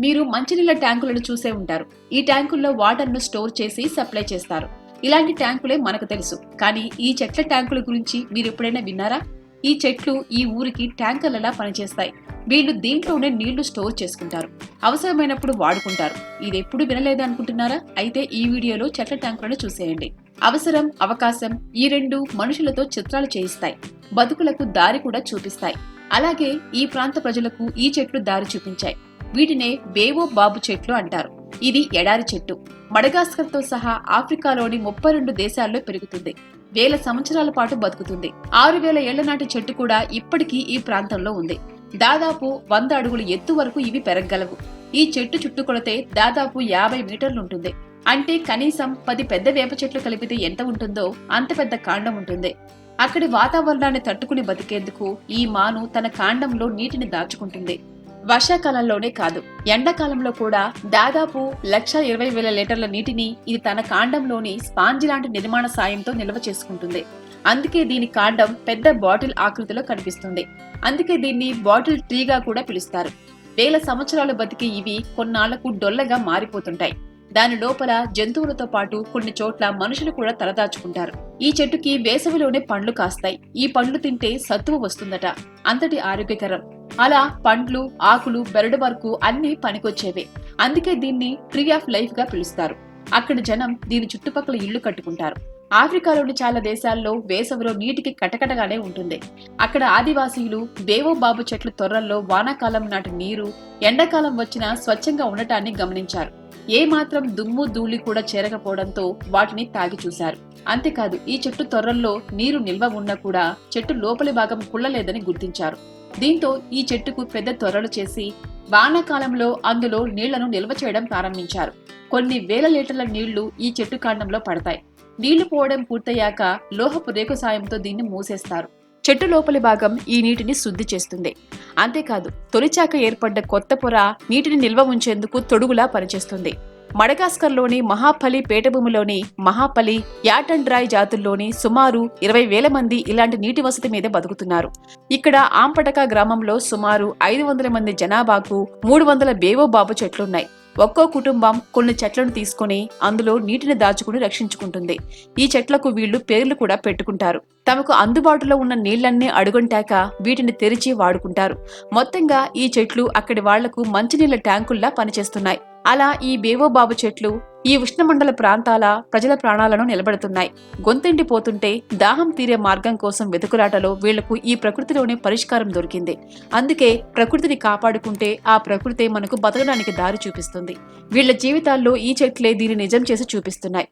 మీరు మంచినీళ్ళ ట్యాంకులను చూసే ఉంటారు. ఈ ట్యాంకుల్లో వాటర్ను స్టోర్ చేసి సప్లై చేస్తారు. ఇలాంటి ట్యాంకులే మనకు తెలుసు. కానీ ఈ చెట్ల ట్యాంకుల గురించి మీరు ఎప్పుడైనా విన్నారా? ఈ చెట్లు ఈ ఊరికి ట్యాంకర్లలా పనిచేస్తాయి. వీళ్ళు దీంట్లోనే నీళ్ళు స్టోర్ చేసుకుంటారు. అవసరమైనప్పుడు వాడుకుంటారు. ఇది ఎప్పుడు వినలేదు అనుకుంటున్నారా అయితే ఈ వీడియోలో చెట్ల ట్యాంకులను చూసేయండి. అవసరం అవకాశం ఈ రెండు మనుషులతో చిత్రాలు చేయిస్తాయి. బతుకులకు దారి కూడా చూపిస్తాయి. అలాగే ఈ ప్రాంత ప్రజలకు ఈ చెట్లు దారి చూపించాయి. వీటినే బేవో బాబు చెట్లు అంటారు. ఇది ఎడారి చెట్టు. మడగాస్కర్తో సహా ఆఫ్రికాలోని ముప్పై రెండు దేశాల్లో పెరుగుతుంది. వేల సంవత్సరాల పాటు బతుకుతుంది. ఆరు వేల ఏళ్ళ నాటి చెట్టు కూడా ఇప్పటికీ ఈ ప్రాంతంలో ఉంది. దాదాపు వంద అడుగుల ఎత్తు వరకు ఇవి పెరగగలవు. ఈ చెట్టు చుట్టుకొలతే దాదాపు యాభై మీటర్లు ఉంటుంది. అంటే కనీసం పది పెద్ద వేప చెట్లు కలిపితే ఎంత ఉంటుందో అంత పెద్ద కాండం ఉంటుంది. అక్కడి వాతావరణాన్ని తట్టుకుని బతికేందుకు ఈ మాను తన కాండంలో నీటిని దాచుకుంటుంది. వర్షాకాలంలోనే కాదు. ఎండాకాలంలో కూడా దాదాపు లక్ష ఇరవై వేల లీటర్ల నీటిని ఇది తన కాండంలోని స్పాంజి లాంటి నిర్మాణ సాయంతో నిల్వ చేసుకుంటుంది. అందుకే దీని కాండం పెద్ద బాటిల్ ఆకృతిలో కనిపిస్తుంది. అందుకే దీన్ని బాటిల్ ట్రీగా కూడా పిలుస్తారు. వేల సంవత్సరాలు బతికి ఇవి కొన్నాళ్ళకు డొల్లగా మారిపోతుంటాయి. దాని లోపల జంతువులతో పాటు కొన్ని చోట్ల మనుషులు కూడా తలదాచుకుంటారు. ఈ చెట్టుకి వేసవిలోనే పండ్లు కాస్తాయి. ఈ పండ్లు తింటే సత్తువ వస్తుందట. అంతటి ఆరోగ్యకరం. అలా పండ్లు ఆకులు బెరడు వరకు అన్ని పనికొచ్చేవే. అందుకే దీన్ని ట్రీ ఆఫ్ లైఫ్గా పిలుస్తారు. అక్కడ జనం దీని చుట్టుపక్కల ఇళ్ళు కట్టుకుంటారు. ఆఫ్రికాలోని చాలా దేశాల్లో వేసవిలో నీటికి కటకటగానే ఉంటుంది. అక్కడ ఆదివాసీలు దేవోబాబు చెట్లు తొర్రల్లో వానాకాలం నాటి నీరు ఎండాకాలం వచ్చినా స్వచ్ఛంగా ఉండటాన్ని గమనించారు. ఏ మాత్రం దుమ్ము ధూళి కూడా చేరకపోవడంతో వాటిని తాగి చూశారు. అంతేకాదు ఈ చెట్టు తొర్రల్లో నీరు నిల్వ ఉన్నా కూడా చెట్టు లోపలి భాగం కుళ్ళలేదని గుర్తించారు. దీంతో ఈ చెట్టుకు పెద్ద తొర్రలు చేసి వానాకాలంలో అందులో నీళ్ళను నిల్వ చేయడం ప్రారంభించారు. కొన్ని వేల లీటర్ల నీళ్ళు ఈ చెట్టు కాండంలో పడతాయి. నీళ్ళు పోవడం పూర్తయ్యాక లోహపు రేకు సాయంతో దీన్ని మూసేస్తారు. చెట్టు లోపలి భాగం ఈ నీటిని శుద్ధి చేస్తుంది. అంతేకాదు తొలిచాక ఏర్పడ్డ కొత్త పొర నీటిని నిల్వ ఉంచేందుకు తొడుగులా పనిచేస్తుంది. మడగాస్కర్లోని మహాపలి పీఠభూమిలోని మహాపలి యాటండ్రాయ్ జాతుల్లోని సుమారు ఇరవై వేల మంది ఇలాంటి నీటి వసతి మీద బతుకుతున్నారు. ఇక్కడ ఆంపటక గ్రామంలో సుమారు ఐదు వందల మంది జనాభాకు మూడు వందల బేవో బాబు చెట్లున్నాయి. ఒక్కో కుటుంబం కొన్ని చెట్లను తీసుకుని అందులో నీటిని దాచుకుని రక్షించుకుంటుంది. ఈ చెట్లకు వీళ్ళు పేర్లు కూడా పెట్టుకుంటారు. తమకు అందుబాటులో ఉన్న నీళ్ళన్నీ అడుగుంటాక వీటిని తెరిచి వాడుకుంటారు. మొత్తంగా ఈ చెట్లు అక్కడి వాళ్ళకు మంచినీళ్ళ ట్యాంకుల్లా పనిచేస్తున్నాయి. అలా ఈ బేవోబాబు చెట్లు ఈ ఉష్ణమండల ప్రాంతాల ప్రజల ప్రాణాలను నిలబెడుతున్నాయి. గొంతెండిపోతుంటే దాహం తీరే మార్గం కోసం వెతుకులాటలో వీళ్ళకు ఈ ప్రకృతిలోనే పరిష్కారం దొరికింది. అందుకే ప్రకృతిని కాపాడుకుంటే ఆ ప్రకృతే మనకు బతకడానికి దారి చూపిస్తుంది. వీళ్ళ జీవితాల్లో ఈ చెట్లే దీన్ని నిజం చేసి చూపిస్తున్నాయి.